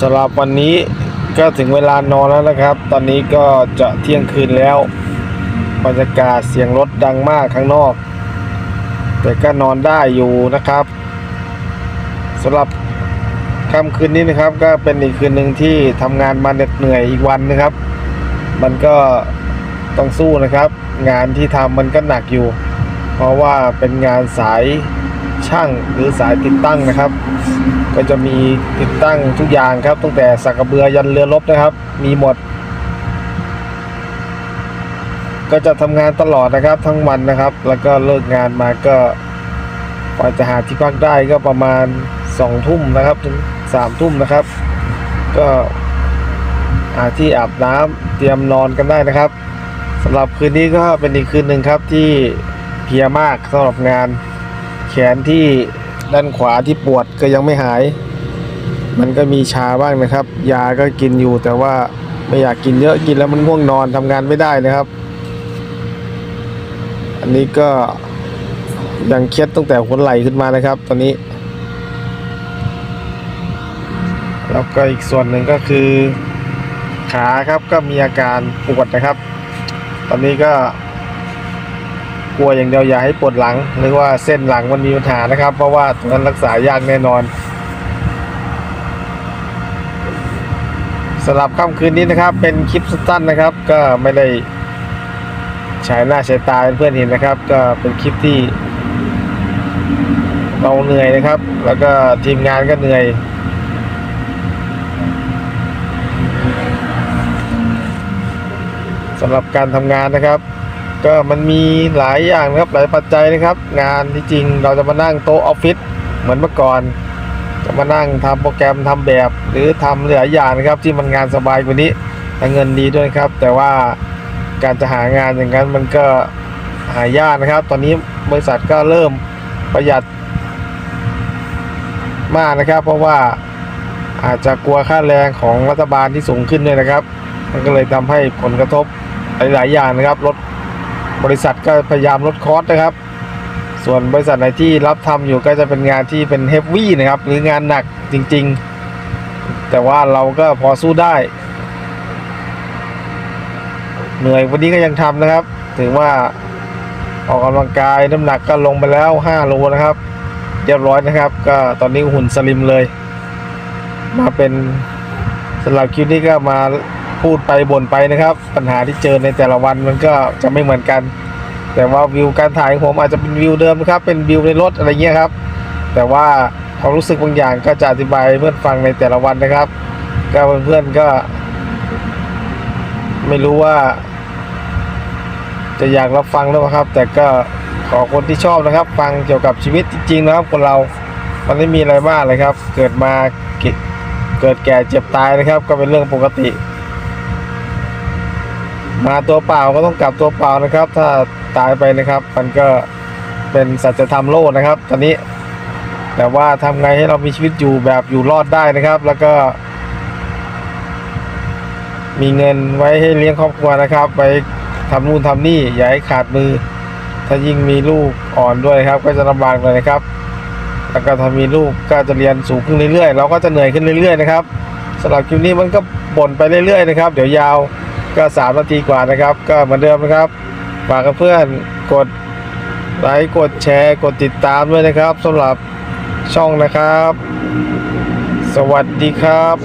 สำหรับวันนี้ก็ถึงเวลานอนแล้วนะครับ ตอนนี้ก็จะเที่ยงคืนแล้ว บรรยากาศเสียงรถดังมากข้างนอก แต่ก็นอนได้อยู่นะครับสำหรับค่ำคืนนี้นะครับ ก็เป็นอีกคืนหนึ่งที่ทำงานมาเหน็ดเหนื่อยอีกวันนะครับ มันก็ต้องสู้นะครับ งานที่ทำมันก็หนักอยู่ เพราะว่าเป็นงานสายช่างหรือสายติดตั้งนะครับ ก็จะมีติดตั้งทุกอย่างครับตั้งแต่สักกระเบือยันเรือรบนะครับ มีหมด ก็จะทำงานตลอดนะครับทั้งวันนะครับ แล้วก็เลิกงานมาก็กว่าจะหาที่พักได้ก็ประมาณสองทุ่มนะครับถึงสามทุ่มนะครับ ก็หาที่อาบน้ำเตรียมนอนกันได้นะครับสำหรับคืนนี้ก็เป็นอีกคืนหนึ่งครับที่เพียมากสำหรับงานแขนที่ ด้านขวาที่ปวดก็ยังไม่หาย มันก็มีชาบ้างนะครับ ยาก็กินอยู่แต่ว่าไม่อยากกินเยอะกินแล้วมันง่วงนอนทำงานไม่ได้นะครับ อันนี้ก็ยังเครียดตั้งแต่หัวไหล่ขึ้นมานะครับ ตอนนี้ แล้วก็อีกส่วนหนึ่งก็คือ ขาครับก็มีอาการปวดนะครับ ตอนนี้ก็ กลัวอย่างเดียวอย่าให้ปวดหลังหรือว่าเส้นหลังมันมีปัญหานะครับ เพราะว่าตรงนั้นรักษายากแน่นอนสำหรับค่ำคืนนี้นะครับ เป็นคลิปสั้นนะครับ ก็ไม่ได้ฉายหน้าฉายตาเพื่อนเห็นนะครับ ก็เป็นคลิปที่เราเหนื่อยนะครับ แล้วก็ทีมงานก็เหนื่อย สำหรับการทำงานนะครับ ก็มันมีหลายอย่างนะครับหลายปัจจัยนะครับ งานที่จริงเราจะมานั่งโต๊ะออฟฟิศเหมือนเมื่อก่อน จะมานั่งทำโปรแกรมทำแบบ หรือทำหลายอย่างนะครับ ที่มันงานสบายกว่านี้และเงินดีด้วยครับ แต่ว่าการจะหางานอย่างนั้นมันก็หายากนะครับ ตอนนี้บริษัทก็เริ่มประหยัดมากนะครับ เพราะว่าอาจจะกลัวค่าแรงของรัฐบาลที่สูงขึ้นด้วยนะครับ มันก็เลยทำให้ผลกระทบหลายๆอย่างนะครับลด บริษัทก็พยายามลดคอสนะครับ ส่วนบริษัทไหนที่รับทำอยู่ก็จะเป็นงานที่เป็นเฮฟวี่นะครับ หรืองานหนักจริง ๆ แต่ว่าเราก็พอสู้ได้ เหนื่อยวันนี้ก็ยังทำนะครับถึงว่าออกกำลังกายน้ำหนักก็ลงไปแล้ว5โลนะครับเรียบร้อยนะครับ ก็ตอนนี้หุ่นสลิมเลย มาเป็นสำหรับคลิปนี้ก็มา พูดไปบ่นไปนะครับ ปัญหาที่เจอในแต่ละวันมันก็จะไม่เหมือนกัน แต่ว่าวิวการถ่ายของผมอาจจะเป็นวิวเดิมครับ เป็นวิวในรถอะไรเงี้ยครับ แต่ว่าความรู้สึกบางอย่างก็จะอธิบายเพื่อนฟังในแต่ละวันนะครับ ก็เพื่อนๆก็ ไม่รู้ว่า จะอยากรับฟังหรือเปล่าครับ แต่ก็ขอคนที่ชอบนะครับ ฟังเกี่ยวกับชีวิตจริงๆนะครับ คนเรามันไม่มีอะไรมากเลยครับ เกิดมาเกิดแก่เจ็บตายนะครับ ก็เป็นเรื่องปกติ มาตัวเปล่าก็ต้องกลับตัวเปล่านะครับ ถ้าตายไปนะครับ มันก็เป็นสัจธรรมโลกนะครับ ตอนนี้ แต่ว่าทำไงให้เรามีชีวิตอยู่แบบอยู่รอดได้นะครับ แล้วก็ มีเงินไว้ให้เลี้ยงครอบครัวนะครับไปทำนู่นทำนี่อย่าให้ขาดมือ ถ้ายิ่งมีลูกอ่อนด้วยครับ ก็จะลำบากเลยนะครับ แล้วก็ถ้ามีลูกก็จะเรียนสูงขึ้นเรื่อยๆเราก็จะเหนื่อยขึ้นเรื่อยๆนะครับสำหรับคลิปนี้มันก็บ่นไปเรื่อยๆนะครับ เดี๋ยวยาว ก็สามนาทีกว่านะครับ ก็เหมือนเดิมนะครับฝากเพื่อนกดไลค์กดแชร์กดติดตามด้วยนะครับสำหรับช่องนะครับ สวัสดีครับ